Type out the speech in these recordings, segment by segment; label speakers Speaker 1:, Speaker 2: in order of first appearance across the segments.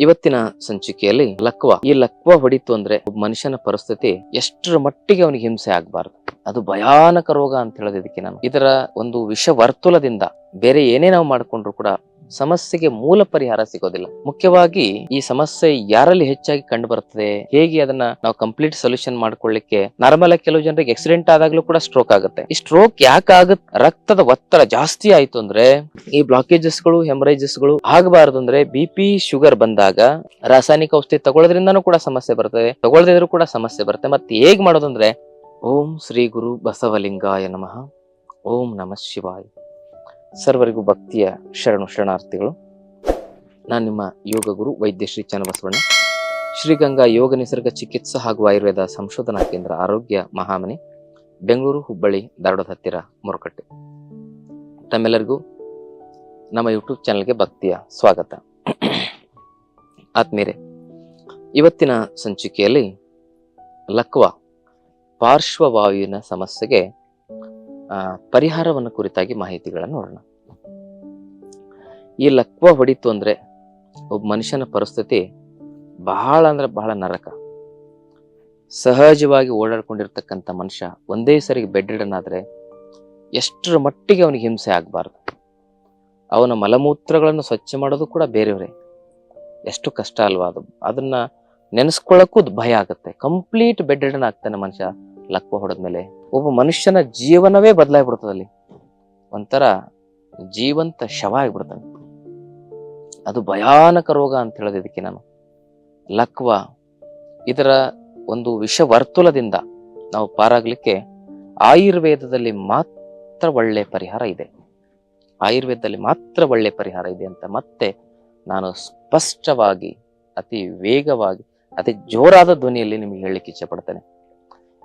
Speaker 1: ಇವತ್ತಿನ ಸಂಚಿಕೆಯಲ್ಲಿ ಲಕ್ವ. ಈ ಲಕ್ವ ಹೊಡಿತು ಅಂದ್ರೆ ಒಬ್ಬ ಮನುಷ್ಯನ ಪರಿಸ್ಥಿತಿ ಎಷ್ಟರ ಮಟ್ಟಿಗೆ ಅವನಿಗೆ ಹಿಂಸೆ ಆಗ್ಬಾರ್ದು. ಅದು ಭಯಾನಕ ರೋಗ ಅಂತ ಹೇಳೋದಿದ್ದಕ್ಕೆ ನಾನು. ಇದರ ಒಂದು ವಿಷ ವರ್ತುಲದಿಂದ ಬೇರೆ ಏನೇ ನಾವು ಮಾಡಿಕೊಂಡ್ರು ಕೂಡ ಸಮಸ್ಯೆಗೆ ಮೂಲ ಪರಿಹಾರ ಸಿಗೋದಿಲ್ಲ. ಮುಖ್ಯವಾಗಿ ಈ ಸಮಸ್ಯೆ ಯಾರಲ್ಲಿ ಹೆಚ್ಚಾಗಿ ಕಂಡು ಬರ್ತದೆ ಹೇಗೆ ಅದನ್ನ ನಾವು ಕಂಪ್ಲೀಟ್ ಸೊಲ್ಯೂಷನ್ ಮಾಡ್ಕೊಳ್ಳಿಕ್ಕೆ ನಾರ್ಮಲ್ ಆಗಿ ಕೆಲವು ಜನರಿಗೆ ಆಕ್ಸಿಡೆಂಟ್ ಆದಾಗ್ಲೂ ಕೂಡ ಸ್ಟ್ರೋಕ್ ಆಗುತ್ತೆ. ಈ ಸ್ಟ್ರೋಕ್ ಯಾಕೆ ಆಗುತ್ತೆ? ರಕ್ತದ ಒತ್ತಡ ಜಾಸ್ತಿ ಆಯ್ತು ಅಂದ್ರೆ, ಈ ಬ್ಲಾಕೇಜಸ್ಗಳು ಹೆಮರೇಜಸ್ಗಳು ಆಗಬಾರದು ಅಂದ್ರೆ ಬಿ ಪಿ ಶುಗರ್ ಬಂದಾಗ ರಾಸಾಯನಿಕ ಔಷಧಿ ತಗೊಳ್ಳೋದ್ರಿಂದನೂ ಕೂಡ ಸಮಸ್ಯೆ ಬರ್ತದೆ ತಗೊಳ್ಳದಿದ್ರು ಕೂಡ ಸಮಸ್ಯೆ ಬರುತ್ತೆ. ಮತ್ತೆ ಹೇಗ್ ಮಾಡೋದಂದ್ರೆ, ಓಂ ಶ್ರೀ ಗುರು ಬಸವಲಿಂಗಾಯ ನಮಃ. ಓಂ ನಮಃ ಶಿವಾಯ. ಸರ್ವರಿಗೂ ಭಕ್ತಿಯ ಶರಣು ಶರಣಾರ್ಥಿಗಳು. ನಾನು ನಿಮ್ಮ ಯೋಗ ಗುರು ವೈದ್ಯ ಶ್ರೀ ಚನ್ನಬಸವಣ್ಣ. ಶ್ರೀಗಂಗಾ ಯೋಗ ನಿಸರ್ಗ ಚಿಕಿತ್ಸಾ ಹಾಗೂ ಆಯುರ್ವೇದ ಸಂಶೋಧನಾ ಕೇಂದ್ರ ಆರೋಗ್ಯ ಮಹಾಮನೆ, ಬೆಂಗಳೂರು ಹುಬ್ಬಳ್ಳಿ, ಧಾರವಾಡದ ಹತ್ತಿರ ಮುರುಕಟ್ಟೆ. ತಮ್ಮೆಲ್ಲರಿಗೂ ನಮ್ಮ ಯೂಟ್ಯೂಬ್ ಚಾನಲ್ಗೆ ಭಕ್ತಿಯ ಸ್ವಾಗತ. ಆತ್ಮೀರೆ ಇವತ್ತಿನ ಸಂಚಿಕೆಯಲ್ಲಿ ಲಕ್ವ ಪಾರ್ಶ್ವವಾಯುವಿನ ಸಮಸ್ಯೆಗೆ ಪರಿಹಾರವನ್ನು ಕುರಿತಾಗಿ ಮಾಹಿತಿಗಳನ್ನು ನೋಡೋಣ. ಈ ಲಕ್ವ ಹೊಡಿತು ಅಂದ್ರೆ ಒಬ್ಬ ಮನುಷ್ಯನ ಪರಿಸ್ಥಿತಿ ಬಹಳ ಅಂದ್ರೆ ಬಹಳ ನರಕ. ಸಹಜವಾಗಿ ಓಡಾಡ್ಕೊಂಡಿರ್ತಕ್ಕಂಥ ಮನುಷ್ಯ ಒಂದೇ ಸರಿಗೆ ಬೆಡ್ ಆದ್ರೆ ಎಷ್ಟರ ಮಟ್ಟಿಗೆ ಅವನಿಗೆ ಹಿಂಸೆ ಆಗಬಾರ್ದು. ಅವನ ಮಲಮೂತ್ರಗಳನ್ನು ಸ್ವಚ್ಛ ಮಾಡೋದು ಕೂಡ ಬೇರೆಯವರೇ. ಎಷ್ಟು ಕಷ್ಟ ಅಲ್ವಾ ಅದು. ಅದನ್ನ ನೆನೆಸ್ಕೊಳ್ಳಕ್ಕೂ ಭಯ ಆಗುತ್ತೆ. ಕಂಪ್ಲೀಟ್ ಬೆಡ್ ಆಗ್ತಾನೆ ಮನುಷ್ಯ. ಲಕ್ವ ಹೊಡೆದ್ಮೇಲೆ ಒಬ್ಬ ಮನುಷ್ಯನ ಜೀವನವೇ ಬದಲಾಗ್ಬಿಡ್ತದೆ ಅಲ್ಲಿ. ಒಂಥರ ಜೀವಂತ ಶವ ಆಗ್ಬಿಡ್ತಾನೆ ಅದು ಭಯಾನಕ ರೋಗ ಅಂತ ಹೇಳೋದು ಇದಕ್ಕೆ ನಾನು. ಲಕ್ವ, ಇದರ ಒಂದು ವಿಷ ವರ್ತುಲದಿಂದ ನಾವು ಪಾರಾಗ್ಲಿಕ್ಕೆ ಆಯುರ್ವೇದದಲ್ಲಿ ಮಾತ್ರ ಒಳ್ಳೆ ಪರಿಹಾರ ಇದೆ. ಆಯುರ್ವೇದದಲ್ಲಿ ಮಾತ್ರ ಒಳ್ಳೆ ಪರಿಹಾರ ಇದೆ ಅಂತ ಮತ್ತೆ ನಾನು ಸ್ಪಷ್ಟವಾಗಿ, ಅತಿ ವೇಗವಾಗಿ, ಅತಿ ಜೋರಾದ ಧ್ವನಿಯಲ್ಲಿ ನಿಮಗೆ ಹೇಳಲಿಕ್ಕೆ ಇಚ್ಛೆ ಪಡ್ತೇನೆ.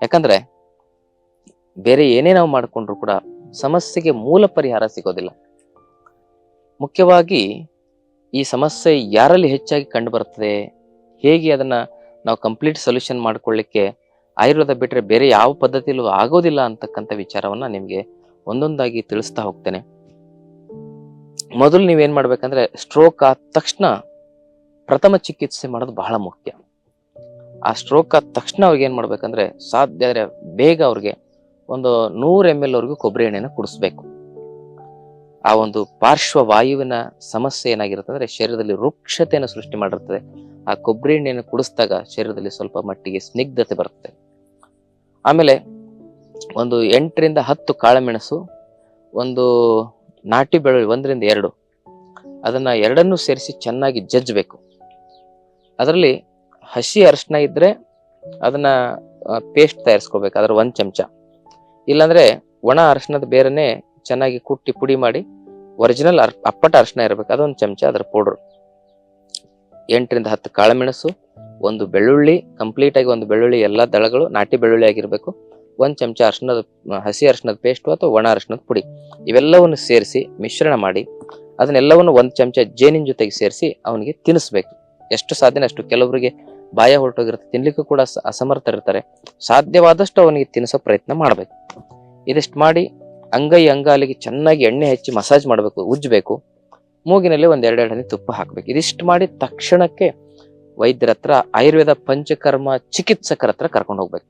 Speaker 1: ಯಾಕಂದ್ರೆ ಬೇರೆ ಏನೇ ನಾವು ಮಾಡಿಕೊಂಡ್ರು ಕೂಡ ಸಮಸ್ಯೆಗೆ ಮೂಲ ಪರಿಹಾರ ಸಿಗೋದಿಲ್ಲ. ಮುಖ್ಯವಾಗಿ ಈ ಸಮಸ್ಯೆ ಯಾರಲ್ಲಿ ಹೆಚ್ಚಾಗಿ ಕಂಡು ಬರ್ತದೆ ಹೇಗೆ ಅದನ್ನ ನಾವು ಕಂಪ್ಲೀಟ್ ಸೊಲ್ಯೂಷನ್ ಮಾಡ್ಕೊಳ್ಳಿಕ್ಕೆ ಆಯುರ್ವೇದ ಬಿಟ್ಟರೆ ಬೇರೆ ಯಾವ ಪದ್ಧತಿಯಲ್ಲೂ ಆಗೋದಿಲ್ಲ ಅಂತಕ್ಕಂಥ ವಿಚಾರವನ್ನ ನಿಮ್ಗೆ ಒಂದೊಂದಾಗಿ ತಿಳಿಸ್ತಾ ಹೋಗ್ತೇನೆ. ಮೊದಲು ನೀವೇನ್ ಮಾಡ್ಬೇಕಂದ್ರೆ ಸ್ಟ್ರೋಕ್ ಆದ ತಕ್ಷಣ ಪ್ರಥಮ ಚಿಕಿತ್ಸೆ ಮಾಡೋದು ಬಹಳ ಮುಖ್ಯ. ಆ ಸ್ಟ್ರೋಕ್ ಆದ ತಕ್ಷಣ ಅವ್ರಿಗೆ ಏನು ಮಾಡ್ಬೇಕಂದ್ರೆ ಸಾಧ್ಯ ಆದರೆ ಬೇಗ ಅವ್ರಿಗೆ ಒಂದು ನೂರು ಎಂ ಎಲ್ ವರೆಗೂ ಕೊಬ್ಬರಿ ಎಣ್ಣೆನ ಕುಡಿಸ್ಬೇಕು. ಆ ಒಂದು ಪಾರ್ಶ್ವವಾಯುವಿನ ಸಮಸ್ಯೆ ಏನಾಗಿರುತ್ತೆ ಅಂದ್ರೆ ಶರೀರದಲ್ಲಿ ವೃಕ್ಷತೆಯನ್ನು ಸೃಷ್ಟಿ ಮಾಡಿರ್ತದೆ. ಆ ಕೊಬ್ಬರಿ ಎಣ್ಣೆಯನ್ನು ಕುಡಿಸಿದಾಗ ಶರೀರದಲ್ಲಿ ಸ್ವಲ್ಪ ಮಟ್ಟಿಗೆ ಸ್ನಿಗ್ಧತೆ ಬರುತ್ತೆ. ಆಮೇಲೆ ಒಂದು ಎಂಟರಿಂದ ಹತ್ತು ಕಾಳುಮೆಣಸು, ಒಂದು ನಾಟಿ ಬೆಳ್ಳುಳ್ಳಿ ಒಂದರಿಂದ ಎರಡು, ಅದನ್ನ ಎರಡನ್ನೂ ಸೇರಿಸಿ ಚೆನ್ನಾಗಿ ಜಜ್ಜಬೇಕು. ಅದರಲ್ಲಿ ಹಸಿ ಅರಿಶಿನ ಇದ್ರೆ ಅದನ್ನ ಪೇಸ್ಟ್ ತಯಾರಿಸ್ಕೋಬೇಕು ಅದರ ಒಂದ್ ಚಮಚ. ಇಲ್ಲಾಂದ್ರೆ ಒಣ ಅರಿಶಿನದ ಬೇರೆನೆ ಚೆನ್ನಾಗಿ ಕುಟ್ಟಿ ಪುಡಿ ಮಾಡಿ ಒರಿಜಿನಲ್ ಅಪ್ಪಟ ಅರಿಶಿನ ಇರಬೇಕು, ಅದೊಂದು ಚಮಚ ಅದರ ಪೌಡರ್ ಎಂಟರಿಂದ ಹತ್ತು ಕಾಳುಮೆಣಸು, ಒಂದು ಬೆಳ್ಳುಳ್ಳಿ ಕಂಪ್ಲೀಟ್ ಆಗಿ ಒಂದು ಬೆಳ್ಳುಳ್ಳಿ ಎಲ್ಲ ದಳಗಳು, ನಾಟಿ ಬೆಳ್ಳುಳ್ಳಿ ಆಗಿರ್ಬೇಕು, ಒಂದು ಚಮಚ ಅರಿಶಿನದ ಹಸಿ ಅರಿಶಿನದ ಪೇಸ್ಟ್ ಅಥವಾ ಒಣ ಅರಿಶಿನದ ಪುಡಿ. ಇವೆಲ್ಲವನ್ನು ಸೇರಿಸಿ ಮಿಶ್ರಣ ಮಾಡಿ, ಅದನ್ನೆಲ್ಲವನ್ನು ಒಂದು ಚಮಚ ಜೇನಿನ ಜೊತೆಗೆ ಸೇರಿಸಿ ಅವನಿಗೆ ತಿನ್ನಿಸ್ಬೇಕು ಎಷ್ಟು ಸಾಧ್ಯನ ಅಷ್ಟು ಕೆಲವರಿಗೆ ಬಾಯ ಹೊರಟೋಗಿರುತ್ತೆ. ತಿನ್ಲಿಕ್ಕೂ ಕೂಡ ಅಸಮರ್ಥರಿರ್ತಾರೆ. ಸಾಧ್ಯವಾದಷ್ಟು ಅವನಿಗೆ ತಿನ್ನಿಸೋ ಪ್ರಯತ್ನ ಮಾಡ್ಬೇಕು. ಇದಿಷ್ಟು ಮಾಡಿ ಅಂಗೈ ಅಂಗಾಲಿಗೆ ಚೆನ್ನಾಗಿ ಎಣ್ಣೆ ಹಚ್ಚಿ ಮಸಾಜ್ ಮಾಡಬೇಕು, ಉಜ್ಜಬೇಕು. ಮೂಗಿನಲ್ಲಿ ಒಂದು ಎರಡೆರಡು ಹನಿ ತುಪ್ಪ ಹಾಕ್ಬೇಕು. ಇದಿಷ್ಟು ಮಾಡಿ ತಕ್ಷಣಕ್ಕೆ ವೈದ್ಯರ ಹತ್ರ, ಆಯುರ್ವೇದ ಪಂಚಕರ್ಮ ಚಿಕಿತ್ಸಕರ ಹತ್ರ ಕರ್ಕೊಂಡು ಹೋಗ್ಬೇಕು.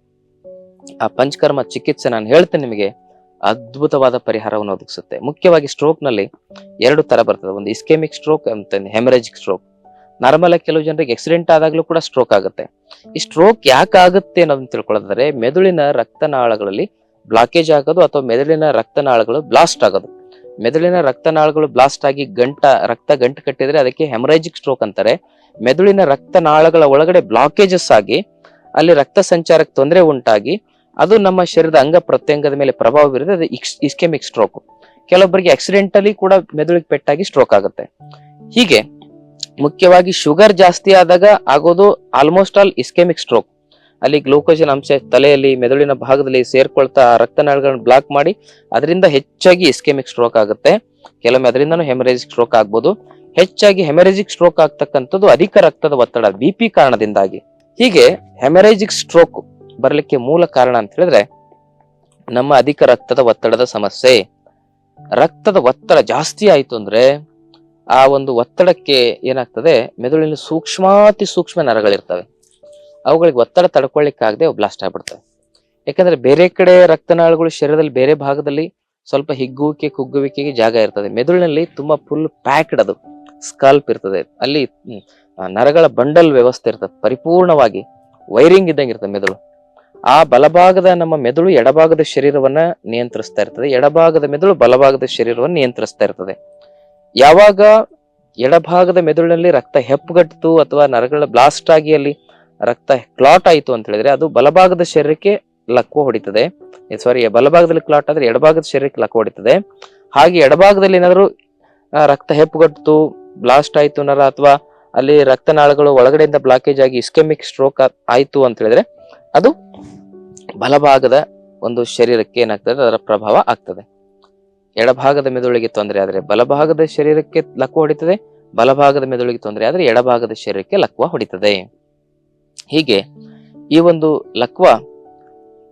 Speaker 1: ಆ ಪಂಚಕರ್ಮ ಚಿಕಿತ್ಸೆ ನಾನು ಹೇಳ್ತೇನೆ ನಿಮಗೆ, ಅದ್ಭುತವಾದ ಪರಿಹಾರವನ್ನು ಒದಗಿಸುತ್ತೆ. ಮುಖ್ಯವಾಗಿ ಸ್ಟ್ರೋಕ್ನಲ್ಲಿ ಎರಡು ತರ ಬರ್ತದೆ. ಒಂದು ಇಸ್ಕೆಮಿಕ್ ಸ್ಟ್ರೋಕ್ ಅಂತ ಹೆಮರೇಜಿಕ್ ಸ್ಟ್ರೋಕ್ ನಾರ್ಮಲ್ ಆಗಿ ಕೆಲವು ಜನರಿಗೆ ಆಕ್ಸಿಡೆಂಟ್ ಆದಾಗ್ಲೂ ಕೂಡ ಸ್ಟ್ರೋಕ್ ಆಗುತ್ತೆ. ಈ ಸ್ಟ್ರೋಕ್ ಯಾಕೆ ಆಗುತ್ತೆ ಅನ್ನೋದನ್ನ ತಿಳ್ಕೊಳ್ಳೋದಾದ್ರೆ ಮೆದುಳಿನ ರಕ್ತನಾಳಗಳಲ್ಲಿ ಬ್ಲಾಕೇಜ್ ಆಗೋದು ಅಥವಾ ಮೆದುಳಿನ ರಕ್ತನಾಳಗಳು ಬ್ಲಾಸ್ಟ್ ಆಗೋದು. ಮೆದುಳಿನ ರಕ್ತನಾಳಗಳು ಬ್ಲಾಸ್ಟ್ ಆಗಿ ಗಂಟ, ರಕ್ತ ಗಂಟು ಕಟ್ಟಿದ್ರೆ ಅದಕ್ಕೆ ಹೆಮರೇಜಿಕ್ ಸ್ಟ್ರೋಕ್ ಅಂತಾರೆ. ಮೆದುಳಿನ ರಕ್ತನಾಳಗಳ ಒಳಗಡೆ ಬ್ಲಾಕೇಜಸ್ ಆಗಿ ಅಲ್ಲಿ ರಕ್ತ ಸಂಚಾರಕ್ಕೆ ತೊಂದರೆ ಉಂಟಾಗಿ ಅದು ನಮ್ಮ ಶರೀರದ ಅಂಗ ಪ್ರತ್ಯಂಗದ ಮೇಲೆ ಪ್ರಭಾವ ಬೀರಿದ್ರೆ ಅದು ಇಸ್ಕೆಮಿಕ್ ಸ್ಟ್ರೋಕ್ ಕೆಲವೊಬ್ಬರಿಗೆ ಆಕ್ಸಿಡೆಂಟಲಿ ಕೂಡ ಮೆದುಳಿಗೆ ಪೆಟ್ಟಾಗಿ ಸ್ಟ್ರೋಕ್ ಆಗುತ್ತೆ. ಹೀಗೆ ಮುಖ್ಯವಾಗಿ ಶುಗರ್ ಜಾಸ್ತಿ ಆದಾಗ ಆಗೋದು ಆಲ್ಮೋಸ್ಟ್ ಆಲ್ ಇಸ್ಕೆಮಿಕ್ ಸ್ಟ್ರೋಕ್ ಅಲ್ಲಿ ಗ್ಲೂಕೋಜನ್ ಅಂಶ ತಲೆಯಲ್ಲಿ, ಮೆದುಳಿನ ಭಾಗದಲ್ಲಿ ಸೇರ್ಕೊಳ್ತಾ ರಕ್ತನಾಳಗಳನ್ನ ಬ್ಲಾಕ್ ಮಾಡಿ ಅದರಿಂದ ಹೆಚ್ಚಾಗಿ ಇಸ್ಕೆಮಿಕ್ ಸ್ಟ್ರೋಕ್ ಆಗುತ್ತೆ. ಕೆಲವೊಮ್ಮೆ ಅದರಿಂದನೂ ಹೆಮರೇಜಿಕ್ ಸ್ಟ್ರೋಕ್ ಆಗ್ಬೋದು. ಹೆಚ್ಚಾಗಿ ಹೆಮರೇಜಿಕ್ ಸ್ಟ್ರೋಕ್ ಆಗ್ತಕ್ಕಂಥದ್ದು ಅಧಿಕ ರಕ್ತದ ಒತ್ತಡ ಬಿ ಪಿ ಕಾರಣದಿಂದಾಗಿ. ಹೀಗೆ ಹೆಮರೇಜಿಕ್ ಸ್ಟ್ರೋಕ್ ಬರಲಿಕ್ಕೆ ಮೂಲ ಕಾರಣ ಅಂತ ಹೇಳಿದ್ರೆ ನಮ್ಮ ಅಧಿಕ ರಕ್ತದ ಒತ್ತಡದ ಸಮಸ್ಯೆ. ರಕ್ತದ ಒತ್ತಡ ಜಾಸ್ತಿ ಆಯಿತು ಅಂದ್ರೆ ಆ ಒಂದು ಒತ್ತಡಕ್ಕೆ ಏನಾಗ್ತದೆ? ಮೆದುಳಿನ ಸೂಕ್ಷ್ಮಾತಿ ಸೂಕ್ಷ್ಮ ನರಗಳಿರ್ತವೆ. ಅವುಗಳಿಗೆ ಒತ್ತಡ ತಡ್ಕೊಳ್ಳಿಕ್ಕಾಗದೆ ಅವು ಬ್ಲಾಸ್ಟ್ ಆಗ್ಬಿಡ್ತವೆ. ಯಾಕಂದ್ರೆ ಬೇರೆ ಕಡೆ ರಕ್ತನಾಳಗಳು ಶರೀರದಲ್ಲಿ ಬೇರೆ ಭಾಗದಲ್ಲಿ ಸ್ವಲ್ಪ ಹಿಗ್ಗುವಿಕೆ, ಕುಗ್ಗುವಿಕೆಗೆ ಜಾಗ ಇರ್ತದೆ. ಮೆದುಳಿನಲ್ಲಿ ತುಂಬಾ ಫುಲ್ ಪ್ಯಾಕ್ಡ್ ಅದು ಸ್ಕಾಲ್ಪ್ ಇರ್ತದೆ. ಅಲ್ಲಿ ನರಗಳ ಬಂಡಲ್ ವ್ಯವಸ್ಥೆ ಇರ್ತದೆ. ಪರಿಪೂರ್ಣವಾಗಿ ವೈರಿಂಗ್ ಇದ್ದಂಗೆ ಇರ್ತದೆ ಮೆದುಳು. ಆ ಬಲಭಾಗದ ನಮ್ಮ ಮೆದುಳು ಎಡಭಾಗದ ಶರೀರವನ್ನ ನಿಯಂತ್ರಿಸ್ತಾ ಇರ್ತದೆ. ಎಡಭಾಗದ ಮೆದುಳು ಬಲಭಾಗದ ಶರೀರವನ್ನು ನಿಯಂತ್ರಿಸ್ತಾ ಇರ್ತದೆ. ಯಾವಾಗ ಎಡಭಾಗದ ಮೆದುಳಿನಲ್ಲಿ ರಕ್ತ ಹೆಪ್ಪುಗಟ್ಟಿತು ಅಥವಾ ನರಗಳ ಬ್ಲಾಸ್ಟ್ ಆಗಿ ಅಲ್ಲಿ ರಕ್ತ ಕ್ಲಾಟ್ ಆಯಿತು ಅಂತ ಹೇಳಿದ್ರೆ ಅದು ಬಲಭಾಗದ ಶರೀರಕ್ಕೆ ಲಕ್ವ ಹೊಡಿತದೆ. ಸಾರಿ ಬಲಭಾಗದಲ್ಲಿ ಕ್ಲಾಟ್ ಆದ್ರೆ ಎಡಭಾಗದ ಶರೀರಕ್ಕೆ ಲಕ್ವ ಹೊಡಿತದೆ. ಹಾಗೆ ಎಡಭಾಗದಲ್ಲಿ ಏನಾದರೂ ರಕ್ತ ಹೆಪ್ಪುಗಟ್ಟಿತು ಬ್ಲಾಸ್ಟ್ ಆಯಿತು ನರ ಅಥವಾ ಅಲ್ಲಿ ರಕ್ತನಾಳಗಳು ಒಳಗಡೆಯಿಂದ ಬ್ಲಾಕೇಜ್ ಆಗಿ ಇಸ್ಕೆಮಿಕ್ ಸ್ಟ್ರೋಕ್ ಆಯಿತು ಅಂತ ಹೇಳಿದ್ರೆ ಅದು ಬಲಭಾಗದ ಒಂದು ಶರೀರಕ್ಕೆ ಏನಾಗ್ತದೆ, ಅದರ ಪ್ರಭಾವ ಆಗ್ತದೆ. ಎಡಭಾಗದ ಮೆದುಳಿಗೆ ತೊಂದರೆ ಆದರೆ ಬಲಭಾಗದ ಶರೀರಕ್ಕೆ ಲಕ್ವ ಹೊಡಿತದೆ, ಬಲಭಾಗದ ಮೆದುಳಿಗೆ ತೊಂದರೆ ಆದರೆ ಎಡಭಾಗದ ಶರೀರಕ್ಕೆ ಲಕ್ವ ಹೊಡಿತದೆ. ಹೀಗೆ ಈ ಒಂದು ಲಕ್ವ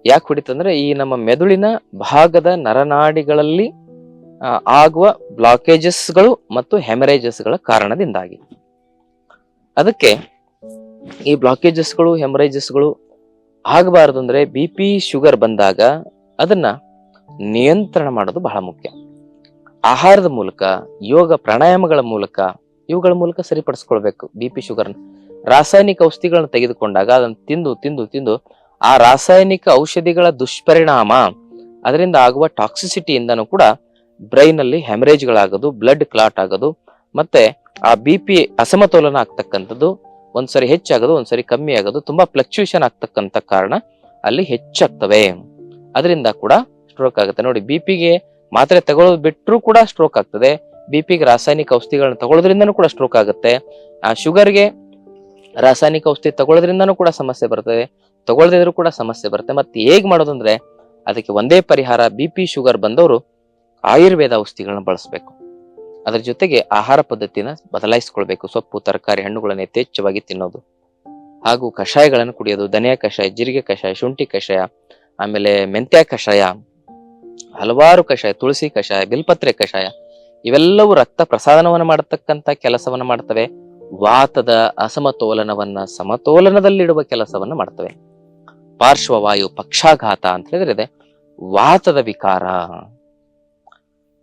Speaker 1: ಯಾಕೆ ಹೊಡಿತಂದ್ರೆ ಈ ನಮ್ಮ ಮೆದುಳಿನ ಭಾಗದ ನರನಾಡಿಗಳಲ್ಲಿ ಆಗುವ ಬ್ಲಾಕೇಜಸ್ಗಳು ಮತ್ತು ಹೆಮರೇಜಸ್ಗಳ ಕಾರಣದಿಂದಾಗಿ. ಅದಕ್ಕೆ ಈ ಬ್ಲಾಕೇಜಸ್ಗಳು ಹೆಮರೇಜಸ್ಗಳು ಆಗಬಾರದು ಅಂದ್ರೆ ಬಿ ಪಿ ಶುಗರ್ ಬಂದಾಗ ಅದನ್ನ ನಿಯಂತ್ರಣ ಮಾಡೋದು ಬಹಳ ಮುಖ್ಯ. ಆಹಾರದ ಮೂಲಕ, ಯೋಗ ಪ್ರಾಣಾಯಾಮಗಳ ಮೂಲಕ ಇವುಗಳ ಮೂಲಕ ಸರಿಪಡಿಸ್ಕೊಳ್ಬೇಕು. ಬಿ ಪಿ ಶುಗರ್ ರಾಸಾಯನಿಕ ಔಷಧಿಗಳನ್ನ ತೆಗೆದುಕೊಂಡಾಗ ಅದನ್ನು ತಿಂದು ತಿಂದು ತಿಂದು ಆ ರಾಸಾಯನಿಕ ಔಷಧಿಗಳ ದುಷ್ಪರಿಣಾಮ ಅದರಿಂದ ಆಗುವ ಟಾಕ್ಸಿಸಿಟಿಯಿಂದನೂ ಕೂಡ ಬ್ರೈನ್ ಅಲ್ಲಿ ಹೆಮರೇಜ್ಗಳಾಗೋದು ಬ್ಲಡ್ ಕ್ಲಾಟ್ ಆಗೋದು, ಮತ್ತೆ ಆ ಬಿ ಪಿ ಅಸಮತೋಲನ ಆಗ್ತಕ್ಕಂಥದ್ದು ಒಂದ್ಸರಿ ಹೆಚ್ಚಾಗೋದು, ಒಂದ್ಸರಿ ಕಮ್ಮಿ ಆಗೋದು ತುಂಬಾ ಫ್ಲಕ್ಚುಯೇಷನ್ ಆಗ್ತಕ್ಕಂಥ ಕಾರಣ ಅಲ್ಲಿ ಹೆಚ್ಚಾಗ್ತವೆ. ಅದರಿಂದ ಕೂಡ ಸ್ಟ್ರೋಕ್ ಆಗುತ್ತೆ. ನೋಡಿ ಬಿ ಪಿಗೆ ಮಾತ್ರೆ ತಗೊಳ್ಳೋದು ಬಿಟ್ಟರು ಕೂಡ ಸ್ಟ್ರೋಕ್ ಆಗ್ತದೆ. ಬಿ ಪಿಗೆ ರಾಸಾಯನಿಕ ಔಷಧಿಗಳನ್ನ ತಗೊಳ್ಳೋದ್ರಿಂದನೂ ಕೂಡ ಸ್ಟ್ರೋಕ್ ಆಗುತ್ತೆ. ಆ ಶುಗರ್ಗೆ ರಾಸಾಯನಿಕ ಔಷಧಿ ತಗೊಳ್ಳೋದ್ರಿಂದನೂ ಕೂಡ ಸಮಸ್ಯೆ ಬರ್ತದೆ. ತಗೊಳ್ದಿದ್ರು ಕೂಡ ಸಮಸ್ಯೆ ಬರುತ್ತೆ. ಮತ್ತೆ ಹೇಗೆ ಮಾಡೋದಂದ್ರೆ, ಅದಕ್ಕೆ ಒಂದೇ ಪರಿಹಾರ ಬಿ ಪಿ ಶುಗರ್ ಬಂದವರು ಆಯುರ್ವೇದ ಔಷಧಿಗಳನ್ನ ಬಳಸಬೇಕು. ಅದರ ಜೊತೆಗೆ ಆಹಾರ ಪದ್ಧತಿನ ಬದಲಾಯಿಸ್ಕೊಳ್ಬೇಕು. ಸೊಪ್ಪು, ತರಕಾರಿ, ಹಣ್ಣುಗಳನ್ನು ಯಥೇಚ್ಛವಾಗಿ ತಿನ್ನೋದು. ಹಾಗೂ ಕಷಾಯಗಳನ್ನು ಕುಡಿಯೋದು. ಧನಿಯಾ ಕಷಾಯ, ಜೀರಿಗೆ ಕಷಾಯ, ಶುಂಠಿ ಕಷಾಯ, ಆಮೇಲೆ ಮೆಂತ್ಯ ಕಷಾಯ ಹಲವಾರು ಕಷಾಯ, ತುಳಸಿ ಕಷಾಯ, ಬಿಲ್ಪತ್ರೆ ಕಷಾಯ, ಇವೆಲ್ಲವೂ ರಕ್ತ ಪ್ರಸಾದನವನ್ನು ಮಾಡತಕ್ಕಂತ ಕೆಲಸವನ್ನ ಮಾಡ್ತವೆ. ವಾತದ ಅಸಮತೋಲನವನ್ನ ಸಮತೋಲನದಲ್ಲಿಡುವ ಕೆಲಸವನ್ನ ಮಾಡ್ತವೆ. ಪಾರ್ಶ್ವವಾಯು ಪಕ್ಷಾಘಾತ ಅಂತ ಹೇಳಿದ್ರೆ ವಾತದ ವಿಕಾರ.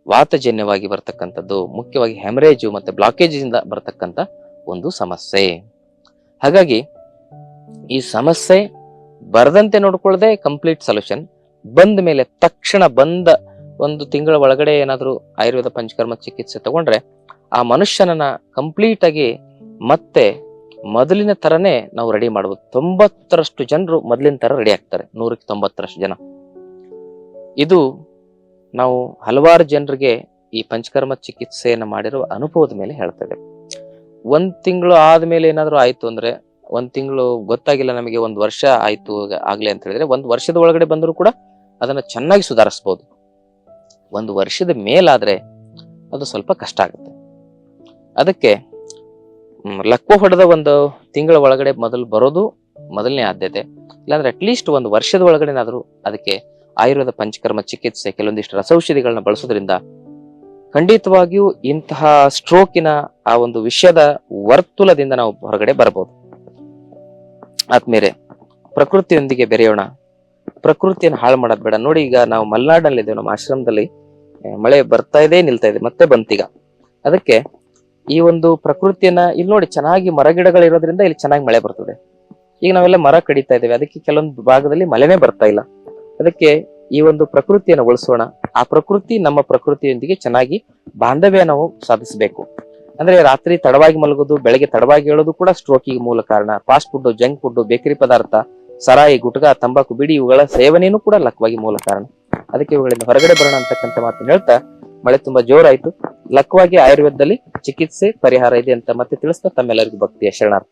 Speaker 1: ವಾತಜನ್ಯವಾಗಿ ಬರ್ತಕ್ಕಂಥದ್ದು, ಮುಖ್ಯವಾಗಿ ಹೆಮರೇಜು ಮತ್ತೆ ಬ್ಲಾಕೇಜ್ ಇಂದ ಬರ್ತಕ್ಕಂಥ ಒಂದು ಸಮಸ್ಯೆ. ಹಾಗಾಗಿ ಈ ಸಮಸ್ಯೆ ಬರದಂತೆ ನೋಡ್ಕೊಳ್ಳದೆ ಕಂಪ್ಲೀಟ್ ಸೊಲ್ಯೂಷನ್ ಬಂದ ಮೇಲೆ ತಕ್ಷಣ ಬಂದ ಒಂದು ತಿಂಗಳ ಒಳಗಡೆ ಏನಾದರೂ ಆಯುರ್ವೇದ ಪಂಚಕರ್ಮ ಚಿಕಿತ್ಸೆ ತಗೊಂಡ್ರೆ ಆ ಮನುಷ್ಯನನ್ನ ಕಂಪ್ಲೀಟ್ ಆಗಿ ಮತ್ತೆ ಮೊದಲಿನ ತರನೇ ನಾವು ರೆಡಿ ಮಾಡ್ಬೋದು. ತೊಂಬತ್ತರಷ್ಟು ಜನರು ಮೊದಲಿನ ತರ ರೆಡಿ ಆಗ್ತಾರೆ. ನೂರಕ್ಕೆ ತೊಂಬತ್ತರಷ್ಟು ಜನ. ಇದು ನಾವು ಹಲವಾರು ಜನರಿಗೆ ಈ ಪಂಚಕರ್ಮ ಚಿಕಿತ್ಸೆಯನ್ನು ಮಾಡಿರುವ ಅನುಭವದ ಮೇಲೆ ಹೇಳ್ತೇವೆ ಒಂದ್ ತಿಂಗಳು ಆದ್ಮೇಲೆ ಏನಾದರೂ ಆಯ್ತು ಅಂದ್ರೆ, ಒಂದ್ ತಿಂಗಳು ಗೊತ್ತಾಗಿಲ್ಲ ನಮಗೆ, ಒಂದ್ ವರ್ಷ ಆಯ್ತು ಆಗ್ಲಿ ಅಂತ ಹೇಳಿದ್ರೆ, ಒಂದ್ ವರ್ಷದ ಒಳಗಡೆ ಬಂದರೂ ಕೂಡ ಅದನ್ನ ಚೆನ್ನಾಗಿ ಸುಧಾರಿಸಬಹುದು ಒಂದು ವರ್ಷದ ಮೇಲಾದ್ರೆ ಅದು ಸ್ವಲ್ಪ ಕಷ್ಟ ಆಗುತ್ತೆ. ಅದಕ್ಕೆ ಲಕ್ವ ಹೊಡೆದ ಒಂದು ತಿಂಗಳ ಒಳಗಡೆ ಮೊದಲು ಬರೋದು ಮೊದಲನೇ ಆದ್ಯತೆ. ಇಲ್ಲಾಂದ್ರೆ ಅಟ್ಲೀಸ್ಟ್ ಒಂದು ವರ್ಷದ ಒಳಗಡೆನಾದರೂ ಅದಕ್ಕೆ ಆಯುರ್ವೇದ ಪಂಚಕರ್ಮ ಚಿಕಿತ್ಸೆ, ಕೆಲವೊಂದಿಷ್ಟು ರಸೌಷಧಿಗಳನ್ನ ಬಳಸೋದ್ರಿಂದ ಖಂಡಿತವಾಗಿಯೂ ಇಂತಹ ಸ್ಟ್ರೋಕಿನ ಆ ಒಂದು ವಿಷಯದ ವರ್ತುಲದಿಂದ ನಾವು ಹೊರಗಡೆ ಬರಬಹುದು ಆದ್ಮೇಲೆ ಪ್ರಕೃತಿಯೊಂದಿಗೆ ಬೆರೆಯೋಣ. ಪ್ರಕೃತಿಯನ್ನು ಹಾಳು ಮಾಡೋದು ಬೇಡ. ನೋಡಿ ಈಗ ನಾವು ಮಲೆನಾಡಲ್ಲಿ ಇದ್ದೇವೆ ನಮ್ಮ ಆಶ್ರಮದಲ್ಲಿ. ಮಳೆ ಬರ್ತಾ ಇದೆ, ನಿಲ್ತಾ ಇದೆ, ಮತ್ತೆ ಬಂತೀಗ. ಅದಕ್ಕೆ ಈ ಒಂದು ಪ್ರಕೃತಿಯನ್ನ ಇಲ್ಲಿ ನೋಡಿ, ಚೆನ್ನಾಗಿ ಮರಗಿಡಗಳು ಇರೋದ್ರಿಂದ ಇಲ್ಲಿ ಚೆನ್ನಾಗಿ ಮಳೆ ಬರ್ತದೆ. ಈಗ ನಾವೆಲ್ಲ ಮರ ಕಡಿತಾ ಇದ್ದೇವೆ, ಅದಕ್ಕೆ ಕೆಲವೊಂದು ಭಾಗದಲ್ಲಿ ಮಳೆನೇ ಬರ್ತಾ ಇಲ್ಲ. ಅದಕ್ಕೆ ಈ ಒಂದು ಪ್ರಕೃತಿಯನ್ನು ಉಳಿಸೋಣ. ಆ ಪ್ರಕೃತಿ ನಮ್ಮ ಪ್ರಕೃತಿಯೊಂದಿಗೆ ಚೆನ್ನಾಗಿ ಬಾಂಧವ್ಯ ನಾವು ಸಾಧಿಸಬೇಕು. ಅಂದ್ರೆ ರಾತ್ರಿ ತಡವಾಗಿ ಮಲಗೋದು, ಬೆಳಗ್ಗೆ ತಡವಾಗಿ ಹೇಳೋದು ಕೂಡ ಸ್ಟ್ರೋಕಿಗೆ ಮೂಲ ಕಾರಣ. Fast food junk food bakery ಪದಾರ್ಥ ಸರಾಯಿ ಗುಟ್ಕಾ ತಂಬಾಕು, ಬಿಡಿ ಇವುಗಳ ಸೇವನೆಯೂ ಕೂಡ ಲಕ್ವಾಗಿ ಮೂಲ ಕಾರಣ. ಅದಕ್ಕೆ ಇವುಗಳಿಂದ ಹೊರಗಡೆ ಬರೋಣ ಅಂತಕ್ಕಂಥ ಮಾತನ್ನು ಹೇಳ್ತಾ ಮಳೆ ತುಂಬಾ ಜೋರಾಯ್ತು. ಲಕ್ವಾಗಿ ಆಯುರ್ವೇದದಲ್ಲಿ ಚಿಕಿತ್ಸೆ ಪರಿಹಾರ ಇದೆ ಅಂತ ಮತ್ತೆ ತಿಳಿಸ್ತಾ ತಮ್ಮೆಲ್ಲರಿಗೂ ಭಕ್ತಿಯ ಶರಣಾರ್ಥಿ.